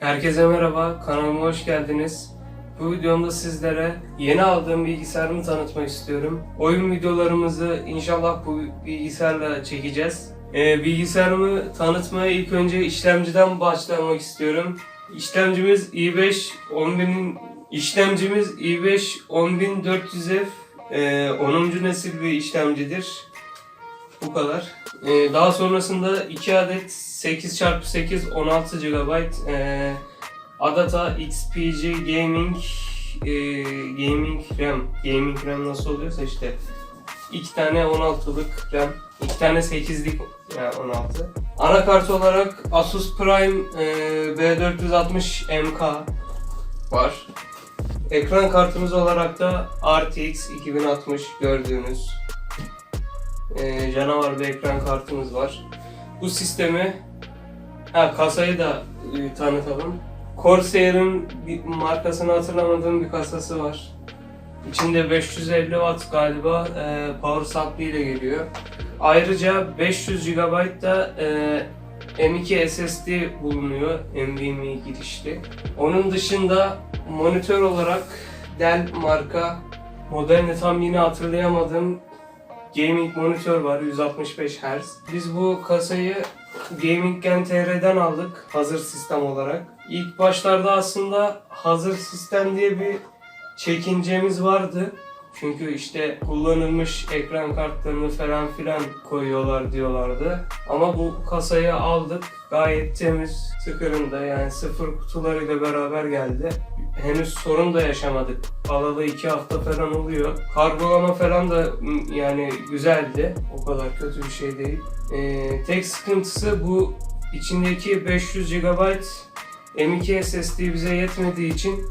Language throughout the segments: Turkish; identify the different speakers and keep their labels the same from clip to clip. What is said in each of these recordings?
Speaker 1: Herkese merhaba, kanalıma hoş geldiniz. Bu videomda sizlere yeni aldığım bilgisayarımı tanıtmak istiyorum. Oyun videolarımızı inşallah bu bilgisayarla çekeceğiz. Ee, bilgisayarımı tanıtmaya ilk önce işlemciden başlamak istiyorum. İşlemcimiz i5 10000 işlemcimiz i5 10400F ee, 10. nesil bir işlemcidir. Bu kadar. Ee, daha sonrasında 2 adet 8x8 16 GB ee, Adata XPG Gaming ee, Gaming RAM Gaming RAM nasıl oluyorsa işte iki tane 16'lık RAM iki tane 8'lik yani 16 Anakart olarak Asus Prime ee, B460 MK var. Ekran kartımız olarak da RTX 2060 gördüğünüz e, canavar bir ekran kartımız var. Bu sistemi, ha kasayı da e, tanıtalım. Corsair'ın bir markasını hatırlamadığım bir kasası var. İçinde 550 watt galiba e, power supply ile geliyor. Ayrıca 500 GB da e, M2 SSD bulunuyor NVMe girişli. Onun dışında monitör olarak Dell marka modelini tam yine hatırlayamadım gaming monitör var 165 Hz. Biz bu kasayı Gaming Gen TR'den aldık hazır sistem olarak. İlk başlarda aslında hazır sistem diye bir çekincemiz vardı. Çünkü işte kullanılmış ekran kartlarını falan filan koyuyorlar diyorlardı. Ama bu kasayı aldık. Gayet temiz, sıkırında yani sıfır kutularıyla beraber geldi. Henüz sorun da yaşamadık. Alalı iki hafta falan oluyor. Kargolama falan da yani güzeldi. O kadar kötü bir şey değil. Ee, tek sıkıntısı bu içindeki 500 GB M2 SSD bize yetmediği için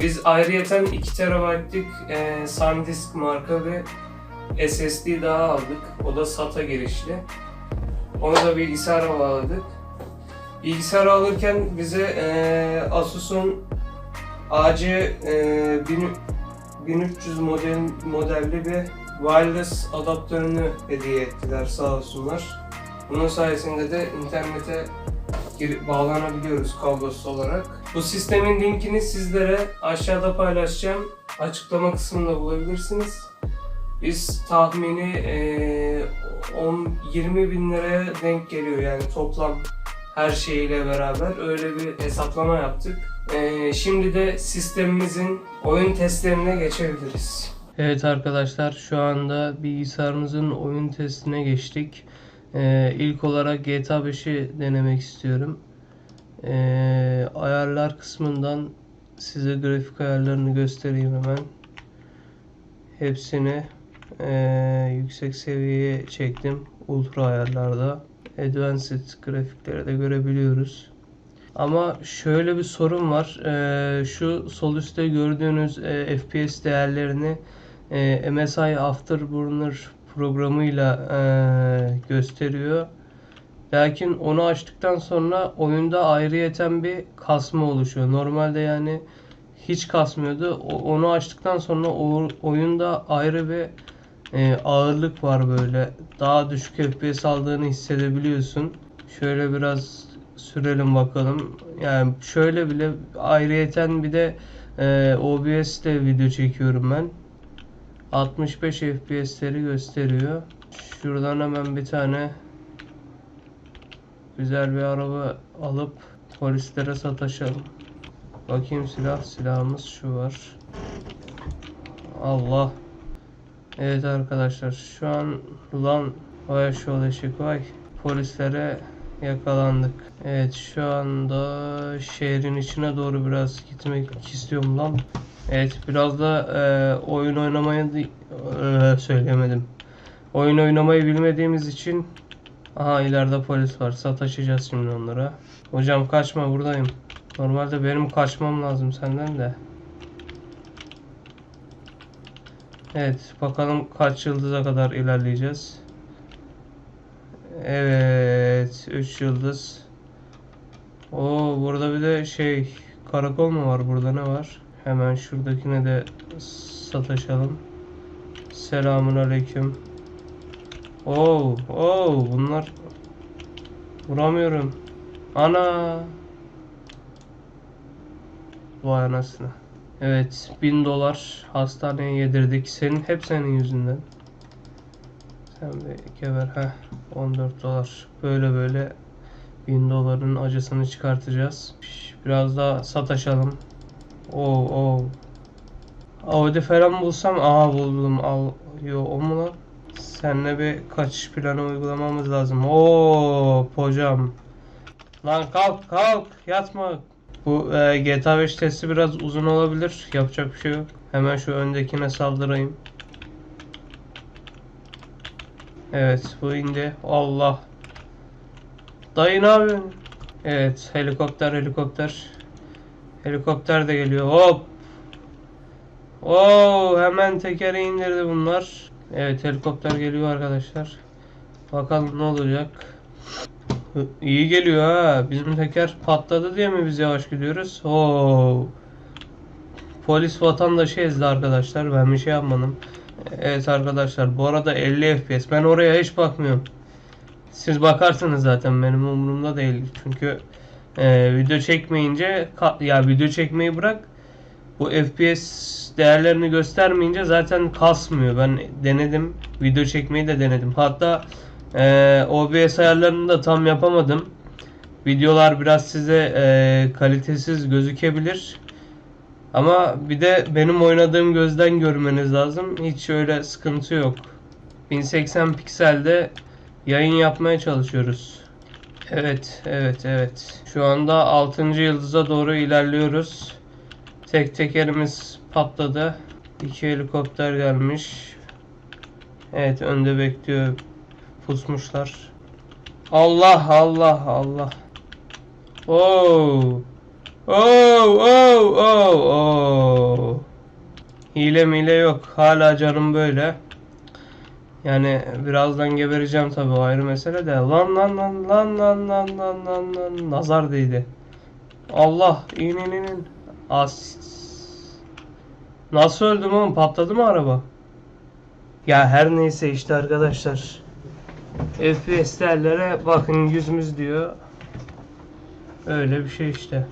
Speaker 1: biz ayrıyeten 2 TB'lik e, SanDisk marka bir SSD daha aldık. O da SATA girişli. Onu da bilgisayara bağladık. Bilgisayarı alırken bize e, Asus'un AC e, 1300 model modelli bir wireless adaptörünü hediye ettiler sağ olsunlar. Bunun sayesinde de internete girip bağlanabiliyoruz kablosuz olarak. Bu sistemin linkini sizlere aşağıda paylaşacağım. Açıklama kısmında bulabilirsiniz. Biz tahmini eee, 10 20 bin liraya denk geliyor yani toplam her şeyiyle beraber öyle bir hesaplama yaptık. Eee, şimdi de sistemimizin oyun testlerine geçebiliriz. Evet arkadaşlar şu anda bilgisayarımızın oyun testine geçtik. Ee, ilk olarak GTA 5'i denemek istiyorum. Ee, ayarlar kısmından size grafik ayarlarını göstereyim hemen. Hepsini ee, yüksek seviyeye çektim. Ultra ayarlarda. Advanced grafikleri de görebiliyoruz. Ama şöyle bir sorun var. Ee, şu sol üstte gördüğünüz e, FPS değerlerini e, MSI Afterburner programıyla e, gösteriyor. Lakin onu açtıktan sonra oyunda ayrıyeten bir kasma oluşuyor. Normalde yani hiç kasmıyordu. O- onu açtıktan sonra o, oyunda ayrı bir e, ağırlık var böyle. Daha düşük FPS aldığını hissedebiliyorsun. Şöyle biraz sürelim bakalım. Yani şöyle bile ayrıyeten bir de e, OBS ile video çekiyorum ben. 65 FPS'leri gösteriyor. Şuradan hemen bir tane güzel bir araba alıp polislere sataşalım. Bakayım silah. Silahımız şu var. Allah. Evet arkadaşlar şu an lan vay şu ışık vay. Polislere yakalandık. Evet şu anda şehrin içine doğru biraz gitmek istiyorum lan. Evet biraz da e, oyun oynamayı e, söyleyemedim. Oyun oynamayı bilmediğimiz için aha ileride polis var. Sataşacağız şimdi onlara. Hocam kaçma buradayım. Normalde benim kaçmam lazım senden de. Evet bakalım kaç yıldıza kadar ilerleyeceğiz. Evet 3 yıldız. Oo burada bir de şey karakol mu var burada ne var? Hemen şuradakine de sataşalım. Selamun aleyküm. Oo, oo bunlar vuramıyorum. Ana. Vay anasını. Evet 1000 dolar hastaneye yedirdik. Senin hep senin yüzünden. Sen bir geber. Heh, 14 dolar. Böyle böyle 1000 doların acısını çıkartacağız. Biraz daha sataşalım. Oo oo. Audi falan bulsam aha buldum. Al yo o mu lan? Seninle bir kaçış planı uygulamamız lazım. Oo hocam. Lan kalk kalk yatma. Bu e, GTA 5 testi biraz uzun olabilir. Yapacak bir şey yok. Hemen şu öndekine saldırayım. Evet bu indi. Allah. Dayı ne yapıyorsun? Evet helikopter helikopter. Helikopter de geliyor. Hop. Oo hemen tekeri indirdi bunlar. Evet helikopter geliyor arkadaşlar. Bakalım ne olacak. İyi geliyor ha. Bizim teker patladı diye mi biz yavaş gidiyoruz? Oo. Polis vatandaşı ezdi arkadaşlar. Ben bir şey yapmadım. Evet arkadaşlar bu arada 50 FPS. Ben oraya hiç bakmıyorum. Siz bakarsınız zaten benim umurumda değil. Çünkü e, video çekmeyince ya video çekmeyi bırak bu FPS değerlerini göstermeyince zaten kasmıyor. Ben denedim. Video çekmeyi de denedim. Hatta e, OBS ayarlarını da tam yapamadım. Videolar biraz size e, kalitesiz gözükebilir. Ama bir de benim oynadığım gözden görmeniz lazım. Hiç öyle sıkıntı yok. 1080 pikselde yayın yapmaya çalışıyoruz. Evet, evet, evet. Şu anda 6. yıldıza doğru ilerliyoruz. Tek tekerimiz patladı. İki helikopter gelmiş. Evet, önde bekliyor. Pusmuşlar. Allah, Allah, Allah. Oo. Oo, oo, oo, oo. Hile mile yok. Hala canım böyle. Yani birazdan gebereceğim tabii o ayrı mesele de. Lan lan lan lan lan lan lan lan lan nazar değdi. Allah in in. As. Nasıl öldüm oğlum? Patladı mı araba? Ya her neyse işte arkadaşlar. FPS değerlere bakın yüzümüz diyor. Öyle bir şey işte.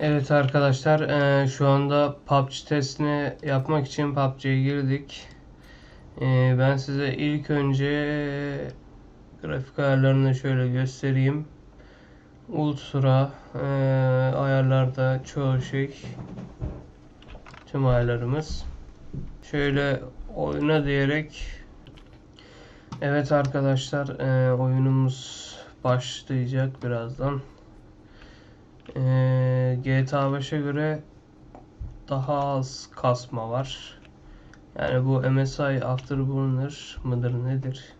Speaker 1: Evet arkadaşlar eee, şu anda PUBG testini yapmak için PUBG'ye girdik. Eee, ben size ilk önce grafik ayarlarını şöyle göstereyim. Ultra eee, ayarlarda çoğu şey tüm ayarlarımız. Şöyle oyuna diyerek Evet arkadaşlar eee, oyunumuz başlayacak birazdan. Ee, GTA 5'e göre daha az kasma var. Yani bu MSI Afterburner mıdır nedir?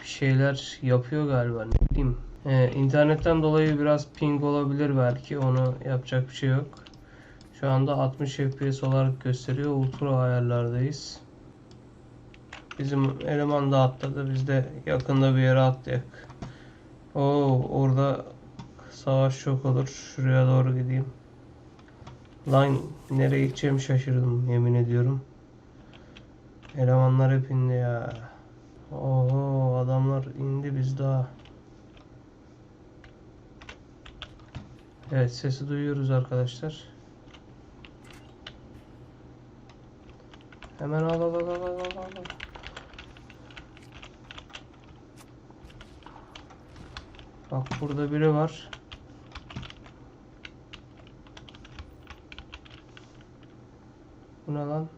Speaker 1: Bir şeyler yapıyor galiba ne bileyim. Ee, internetten dolayı biraz ping olabilir belki onu yapacak bir şey yok. Şu anda 60 FPS olarak gösteriyor. Ultra ayarlardayız. Bizim eleman da atladı. Biz de yakında bir yere atlayak. Oo orada Savaş çok olur. Şuraya doğru gideyim. Lan nereye gideceğimi şaşırdım yemin ediyorum. Elemanlar hep indi ya. Oho adamlar indi biz daha. Evet sesi duyuyoruz arkadaşlar. Hemen al al al al al al. Bak burada biri var. Bu ne lan?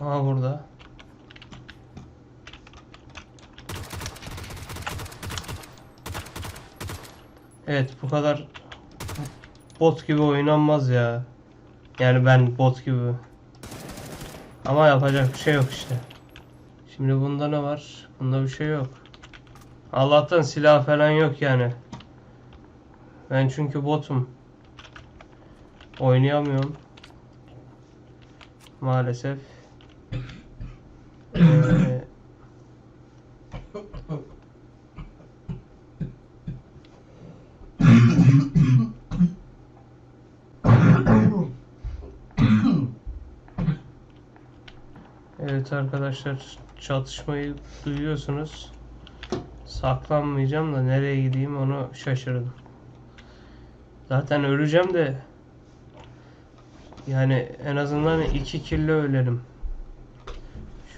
Speaker 1: Aha burada. Evet bu kadar bot gibi oynanmaz ya. Yani ben bot gibi. Ama yapacak bir şey yok işte. Şimdi bunda ne var? Bunda bir şey yok. Allah'tan silah falan yok yani. Ben çünkü botum. Oynayamıyorum. Maalesef. Ee, Evet arkadaşlar çatışmayı duyuyorsunuz. Saklanmayacağım da nereye gideyim onu şaşırdım. Zaten öleceğim de yani en azından iki kille ölelim.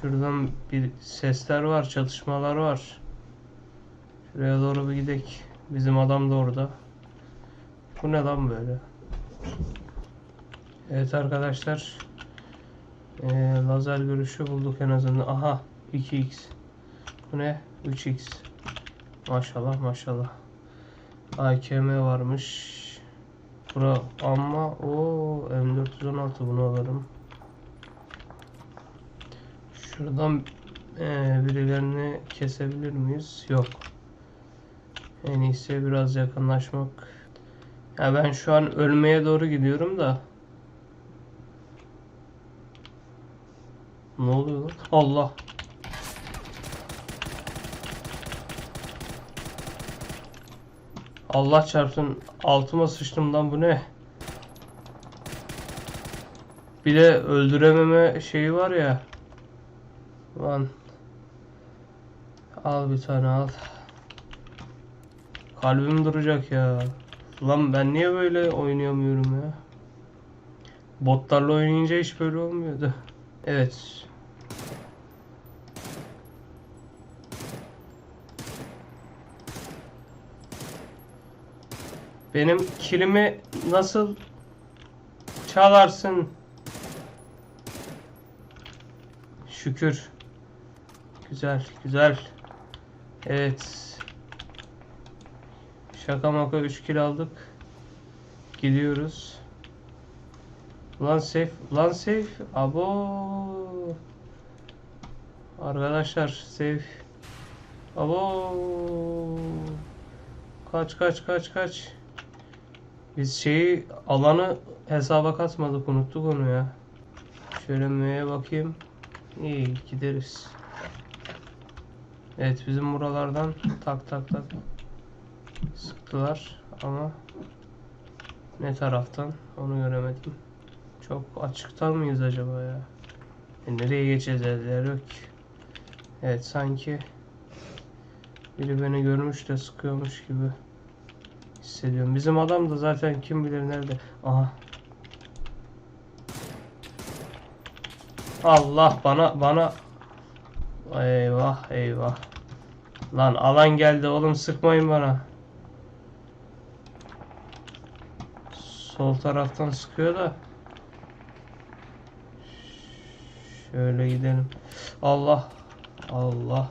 Speaker 1: Şuradan bir sesler var, çatışmalar var. Şuraya doğru bir gidek. Bizim adam da orada. Bu ne lan böyle? Evet arkadaşlar. Ee, lazer görüşü bulduk en azından. Aha 2x. Bu ne? 3x. Maşallah maşallah. AKM varmış. Bura ama o M416 bunu alırım. Şuradan eee, birilerini kesebilir miyiz? Yok. En iyisi biraz yakınlaşmak. Ya ben şu an ölmeye doğru gidiyorum da. Ne oluyor? Allah. Allah çarpsın altıma sıçtım lan bu ne? Bir de öldürememe şeyi var ya. Lan. Al bir tane al. Kalbim duracak ya. Lan ben niye böyle oynayamıyorum ya? Botlarla oynayınca hiç böyle olmuyordu. Evet. Benim kilimi nasıl çalarsın? Şükür. Güzel, güzel. Evet. Şaka maka 3 kill aldık. Gidiyoruz. Lan safe, lan safe. Abo. Arkadaşlar safe. Abo. Kaç kaç kaç kaç. Biz şeyi alanı hesaba katmadık unuttuk onu ya. Şöyle M'ye bakayım. İyi gideriz. Evet bizim buralardan tak tak tak sıktılar ama ne taraftan onu göremedim. Çok açıktan mıyız acaba ya? E, nereye geçeceğiz yer yok. Evet sanki biri beni görmüş de sıkıyormuş gibi hissediyorum. Bizim adam da zaten kim bilir nerede. Aha. Allah bana bana Eyvah eyvah. Lan alan geldi oğlum sıkmayın bana. Sol taraftan sıkıyor da. Şöyle gidelim. Allah. Allah.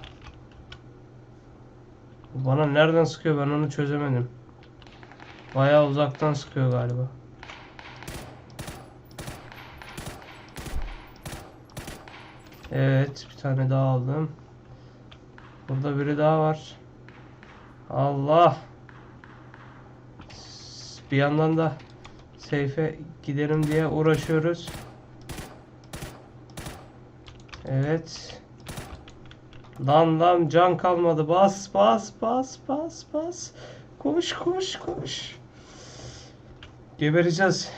Speaker 1: Bana nereden sıkıyor ben onu çözemedim. Bayağı uzaktan sıkıyor galiba. Evet, bir tane daha aldım. Burada biri daha var. Allah. Bir yandan da seyfe gidelim diye uğraşıyoruz. Evet. Lan lan can kalmadı. Bas bas bas bas bas. Koş koş koş. Gebereceğiz.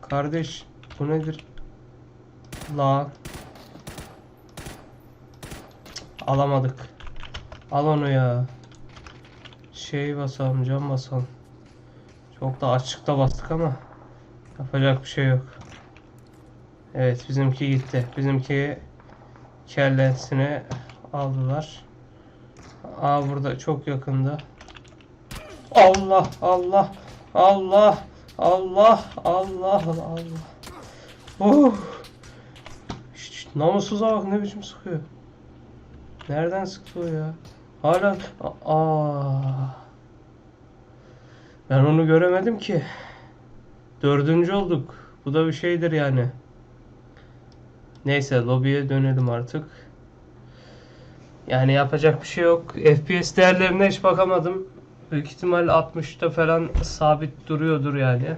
Speaker 1: Kardeş bu nedir? La. Alamadık. Al onu ya. Şey basalım, cam basalım. Çok da açıkta bastık ama yapacak bir şey yok. Evet bizimki gitti. Bizimki kellesini aldılar. Aa burada çok yakında. Allah Allah Allah Allah Allah Allah. Oh. Şşt, namussuza bak ne biçim sıkıyor. Nereden sıktı o ya? Hala aa. Ben onu göremedim ki. Dördüncü olduk. Bu da bir şeydir yani. Neyse lobiye dönelim artık. Yani yapacak bir şey yok. FPS değerlerine hiç bakamadım. Büyük ihtimal 60'ta falan sabit duruyordur yani.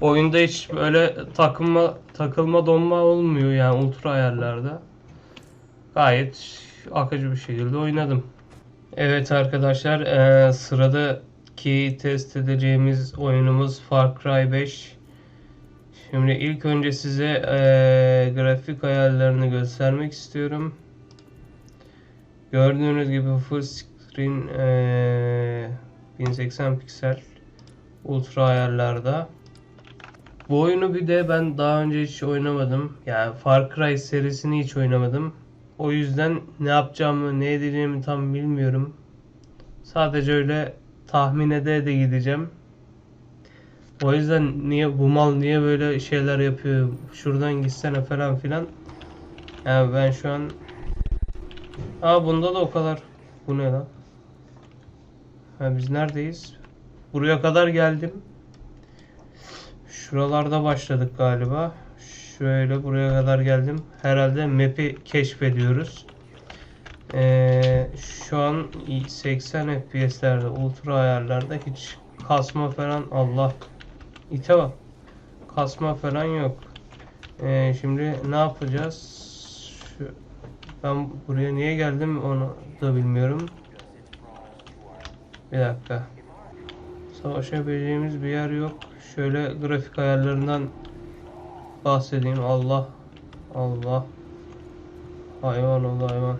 Speaker 1: Oyunda hiç böyle takılma takılma donma olmuyor yani ultra ayarlarda. Gayet akıcı bir şekilde oynadım. Evet arkadaşlar eee, sıradaki test edeceğimiz oyunumuz Far Cry 5. Şimdi ilk önce size eee, grafik ayarlarını göstermek istiyorum. Gördüğünüz gibi full screen eee, 1080 piksel ultra ayarlarda. Bu oyunu bir de ben daha önce hiç oynamadım. Yani Far Cry serisini hiç oynamadım. O yüzden ne yapacağımı, ne edeceğimi tam bilmiyorum. Sadece öyle tahmin ede de gideceğim. O yüzden niye bu mal niye böyle şeyler yapıyor? Şuradan gitsene falan filan. Yani ben şu an Aa bunda da o kadar. Bu ne lan? Ha, biz neredeyiz? Buraya kadar geldim. Şuralarda başladık galiba. Şöyle buraya kadar geldim. Herhalde map'i keşfediyoruz. Ee, şu an 80 FPS'lerde ultra ayarlarda hiç kasma falan Allah ite bak. Kasma falan yok. Ee, şimdi ne yapacağız? Şu, ben buraya niye geldim onu da bilmiyorum. Bir dakika. Savaşabileceğimiz bir yer yok. Şöyle grafik ayarlarından bahsedeyim. Allah. Allah. Hayvan oldu hayvan.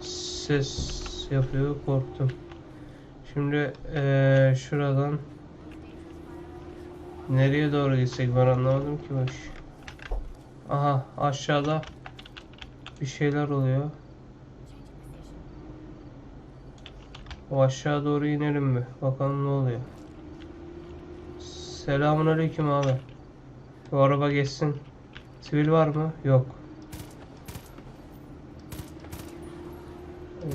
Speaker 1: Ses yapıyor korktum. Şimdi eee, şuradan nereye doğru gitsek ben anlamadım ki baş. Aha aşağıda bir şeyler oluyor. O aşağı doğru inelim mi? Bakalım ne oluyor. Selamun aleyküm abi. Bu araba geçsin. Sivil var mı? Yok. Evet.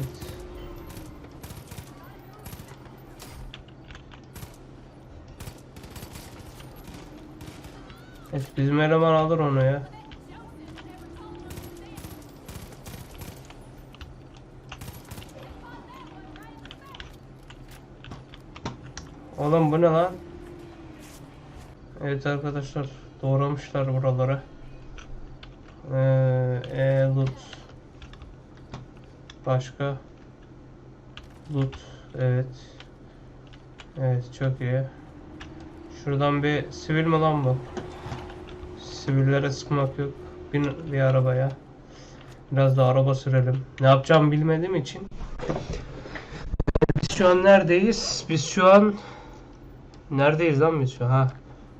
Speaker 1: Evet bizim eleman alır onu ya. Oğlum bu ne lan? Evet arkadaşlar doğramışlar buraları. Ee, e, loot. Başka. Loot. Evet. Evet çok iyi. Şuradan bir sivil mi lan bu? Sivillere sıkmak yok. Bin bir arabaya. Biraz da araba sürelim. Ne yapacağımı bilmediğim için. Biz şu an neredeyiz? Biz şu an Neredeyiz lan biz şu? Ha.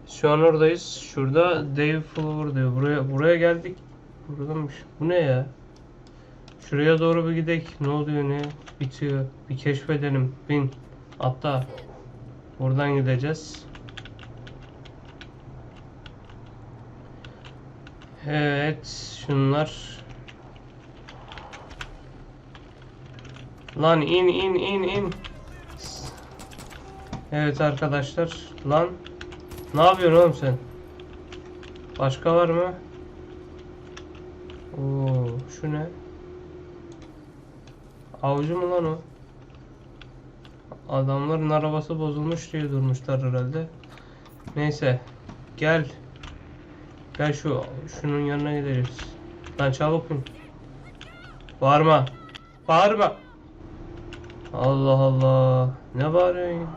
Speaker 1: Şu an oradayız. Şurada Dave Flower diyor. Buraya buraya geldik. Buradanmış. Bu ne ya? Şuraya doğru bir gidelim. Ne oluyor ne? Bitiyor. Bir keşfedelim. Bin. Hatta buradan gideceğiz. Evet, şunlar. Lan in in in in. Evet arkadaşlar. Lan ne yapıyorsun oğlum sen? Başka var mı? Oo, şu ne? Avcı mı lan o? Adamların arabası bozulmuş diye durmuşlar herhalde. Neyse. Gel. Gel şu şunun yanına gideceğiz. Lan çabuk in. Bağırma. Bağırma. Allah Allah. Ne bağırıyorsun?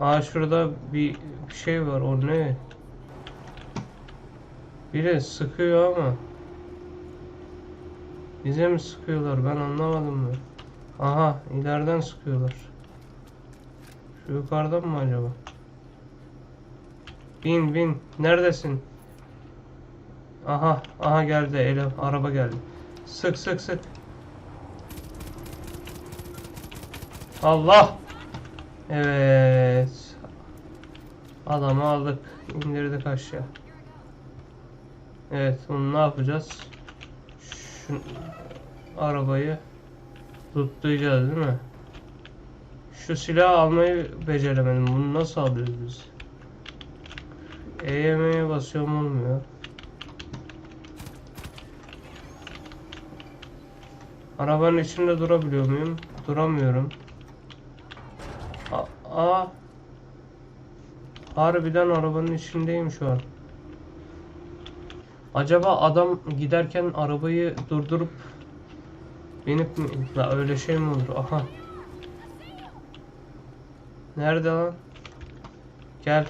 Speaker 1: Aa şurada bir şey var. O ne? Biri sıkıyor ama. Bize mi sıkıyorlar? Ben anlamadım mı? Aha ileriden sıkıyorlar. Şu yukarıdan mı acaba? Bin bin. Neredesin? Aha aha geldi. Ele, araba geldi. Sık sık sık. Allah. Evet. Adamı aldık. indirdik aşağı. Evet onu ne yapacağız? Şu arabayı tutlayacağız değil mi? Şu silahı almayı beceremedim. Bunu nasıl alıyoruz biz? EYM'ye basıyorum olmuyor. Arabanın içinde durabiliyor muyum? Duramıyorum. Aa. Harbiden arabanın içindeyim şu an. Acaba adam giderken arabayı durdurup binip mi? Öyle şey mi olur? Aha. Nerede lan? Gel.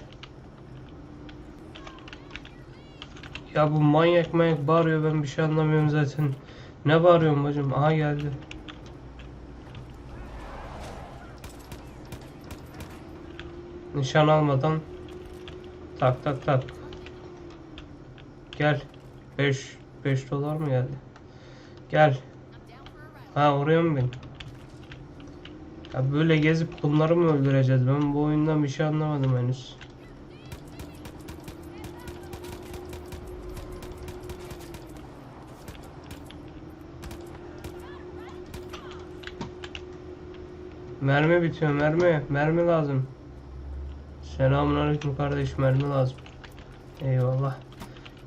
Speaker 1: Ya bu manyak manyak bağırıyor ben bir şey anlamıyorum zaten. Ne bağırıyorsun bacım? Aha geldi. Nişan almadan tak tak tak. Gel. 5 5 dolar mı geldi? Gel. Ha oraya mı bin? Ya böyle gezip bunları mı öldüreceğiz? Ben bu oyundan bir şey anlamadım henüz. Mermi bitiyor mermi. Mermi lazım. Selamünaleyküm kardeş mermi lazım. Eyvallah.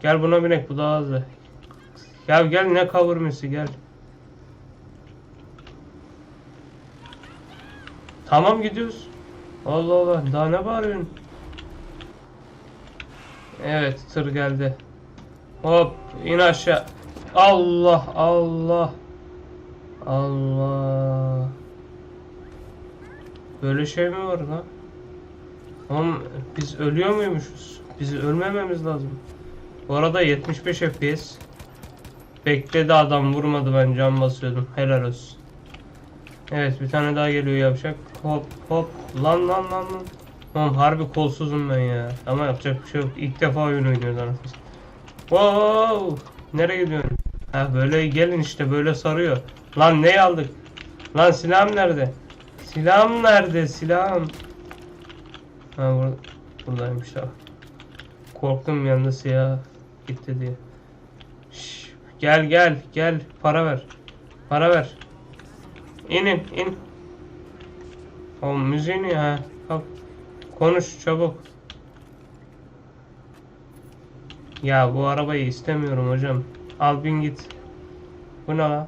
Speaker 1: Gel buna binek bu daha hızlı. Gel gel ne kavurması gel. Tamam gidiyoruz. Allah Allah daha ne bağırıyorsun? Evet tır geldi. Hop in aşağı. Allah Allah. Allah. Böyle şey mi var lan? Oğlum biz ölüyor muymuşuz? Biz ölmememiz lazım. Bu arada 75 FPS. Bekledi adam vurmadı ben can basıyordum. Helal olsun. Evet bir tane daha geliyor yapacak. Hop hop. Lan lan lan lan. Oğlum harbi kolsuzum ben ya. Ama yapacak bir şey yok. İlk defa oyun oynuyoruz anasını. Wow. Nereye gidiyorsun? Ha böyle gelin işte böyle sarıyor. Lan ne aldık? Lan silahım nerede? Silahım nerede? Silahım. Ha bur buradaymış da. Korktum yanında siyah gitti diye. Şş, gel gel gel para ver. Para ver. İnin in. O müziğini ha. Al. Konuş çabuk. Ya bu arabayı istemiyorum hocam. Al bin git. Bu ne la?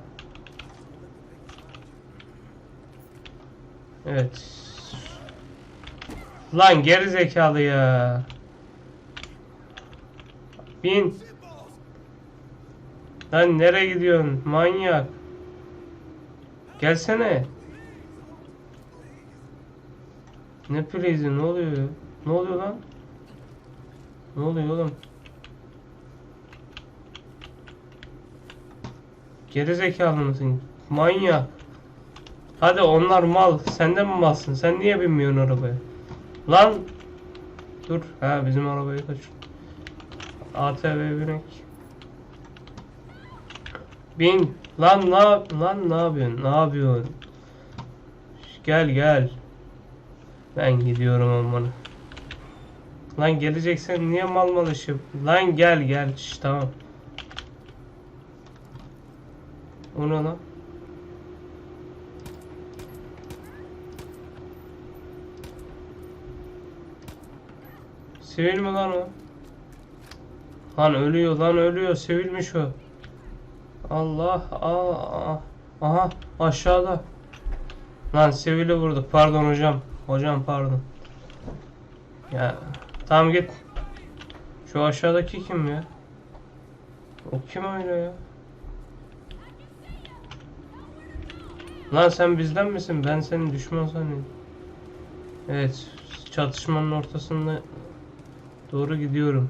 Speaker 1: Evet. Lan geri zekalı ya. Bin. Lan nereye gidiyorsun? Manyak. Gelsene. Ne please'i ne oluyor? Ne oluyor lan? Ne oluyor oğlum? Geri zekalı mısın? Manyak. Hadi onlar mal. Sen de mi malsın? Sen niye binmiyorsun arabaya? Lan. Dur. Ha bizim arabayı kaç. ATV binek. Bin. Lan ne lan ne yapıyorsun? Ne yapıyorsun? Gel gel. Ben gidiyorum aman. Lan geleceksen niye mal mal işi? Lan gel gel. Şş, tamam. O ne lan? Sivil mi lan o? Lan ölüyor lan ölüyor. Sivilmiş o. Allah. Aa, aha aşağıda. Lan sivili vurduk. Pardon hocam. Hocam pardon. Ya tamam git. Şu aşağıdaki kim ya? O kim öyle ya? Lan sen bizden misin? Ben senin düşman sanıyorum. Evet, çatışmanın ortasında doğru gidiyorum.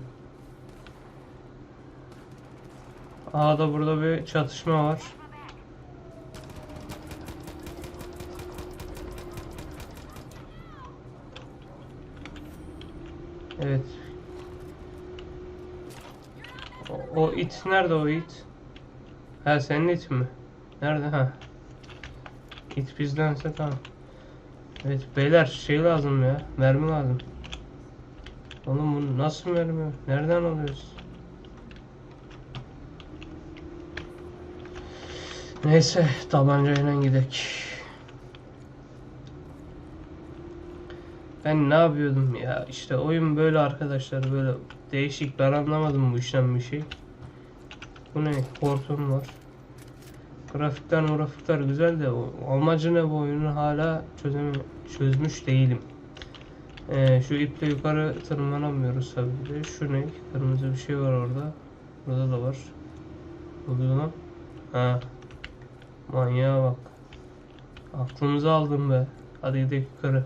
Speaker 1: Aa da burada bir çatışma var. Evet. O, o it nerede o it? Ha senin it mi? Nerede ha? İt bizdense tamam. Evet beyler şey lazım ya. Mermi lazım. Oğlum bu nasıl mermi? Nereden alıyoruz? Neyse tabancayla gidek. Ben ne yapıyordum ya? İşte oyun böyle arkadaşlar böyle değişik. Ben anlamadım bu işten bir şey. Bu ne? Hortum var. Grafikler grafikler güzel de o amacı ne bu oyunu hala çözeme çözmüş değilim. Ee, şu iple yukarı tırmanamıyoruz tabii ki. Şu ne? Kırmızı bir şey var orada. Burada da var. Oluyor lan. Ha. Manyağa bak. Aklımızı aldın be. Hadi gidelim yukarı.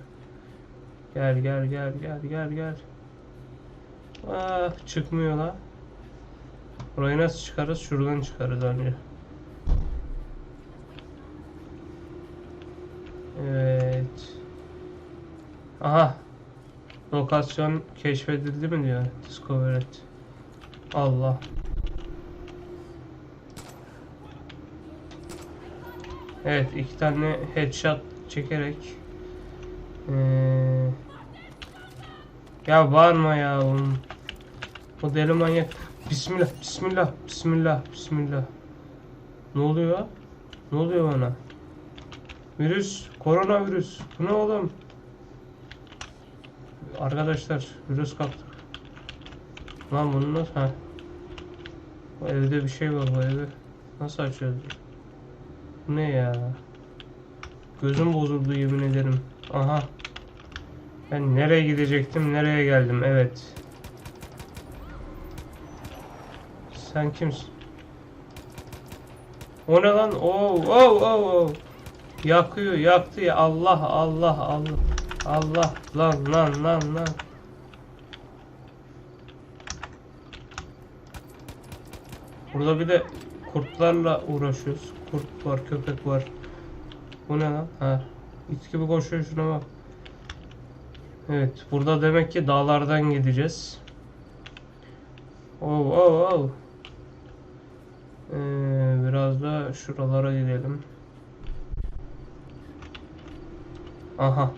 Speaker 1: Gel gel gel gel gel gel. Ah çıkmıyor la. Burayı nasıl çıkarız? Şuradan çıkarız önce. Evet. Aha. Lokasyon keşfedildi mi diyor. Discover et. Allah. Evet iki tane headshot çekerek ee, ya bağırma ya oğlum. O deli manyak. Bismillah, bismillah, bismillah, bismillah. Ne oluyor? Ne oluyor bana? Virüs, koronavirüs. Bu ne oğlum? Arkadaşlar, virüs kaptık. Lan bunu nasıl? Ha. Bu evde bir şey var bu evi. Nasıl açıyoruz? Bu ne ya? Gözüm bozuldu yemin ederim. Aha. Ben nereye gidecektim, nereye geldim? Evet. Sen kimsin? O ne lan? Oo, oo, oo, oo. Yakıyor, yaktı ya. Allah, Allah, Allah. Allah, lan, lan, lan, lan. Burada bir de kurtlarla uğraşıyoruz. Kurt var, köpek var. Bu ne lan? Ha. İt gibi koşuyor şuna bak. Evet, burada demek ki dağlardan gideceğiz. Oh, oh, oh. Ee, biraz da şuralara gidelim. Aha.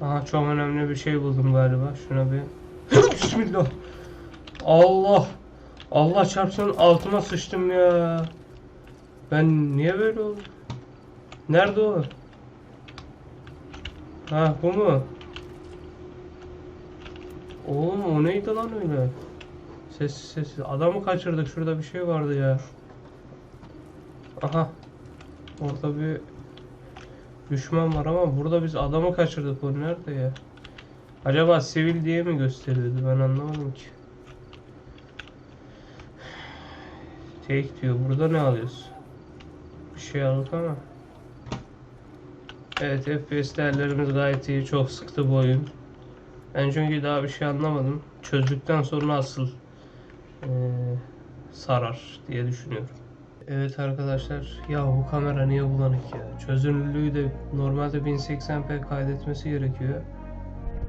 Speaker 1: Aha çok önemli bir şey buldum galiba. Şuna bir... Bismillah. Allah. Allah çarpsın altıma sıçtım ya. Ben niye böyle oldum? Nerede o? Ha bu mu? Oğlum o neydi lan öyle? Sessiz sessiz. Adamı kaçırdık. Şurada bir şey vardı ya. Aha. Orada bir düşman var ama burada biz adamı kaçırdık. O nerede ya? Acaba sivil diye mi gösteriyordu? Ben anlamadım ki. Take diyor. Burada ne alıyoruz? Bir şey aldık ama. Evet FPS değerlerimiz gayet iyi. Çok sıktı bu oyun. Ben çünkü daha bir şey anlamadım. Çözdükten sonra asıl eee, sarar diye düşünüyorum. Evet arkadaşlar ya bu kamera niye bulanık ya? Çözünürlüğü de normalde 1080p kaydetmesi gerekiyor.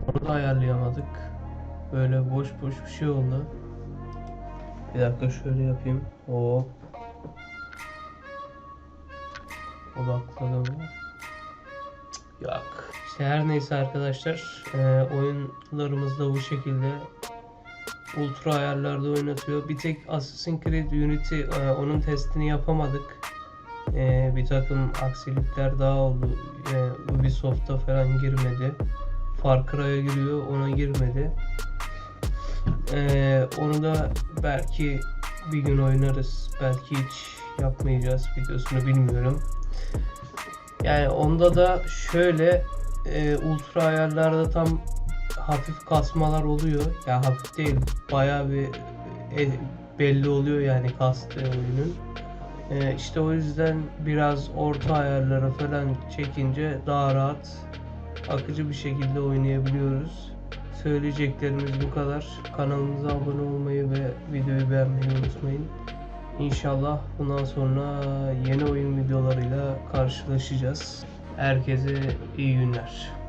Speaker 1: Onu da ayarlayamadık. Böyle boş boş bir şey oldu. Bir dakika şöyle yapayım. Hop. Odakladım. Yok. İşte her neyse arkadaşlar e, oyunlarımız da bu şekilde ultra ayarlarda oynatıyor. Bir tek Assassin's Creed Unity e, onun testini yapamadık. E, bir takım aksilikler daha oldu. E, Ubisoft'a falan girmedi. Far Cry'a giriyor ona girmedi. E, onu da belki bir gün oynarız. Belki hiç yapmayacağız videosunu bilmiyorum. Yani onda da şöyle e, ultra ayarlarda tam hafif kasmalar oluyor. Ya hafif değil, bayağı bir e, belli oluyor yani kastığı oyunun. E, işte o yüzden biraz orta ayarlara falan çekince daha rahat, akıcı bir şekilde oynayabiliyoruz. Söyleyeceklerimiz bu kadar. Kanalımıza abone olmayı ve videoyu beğenmeyi unutmayın. İnşallah bundan sonra yeni oyun videolarıyla karşılaşacağız. Herkese iyi günler.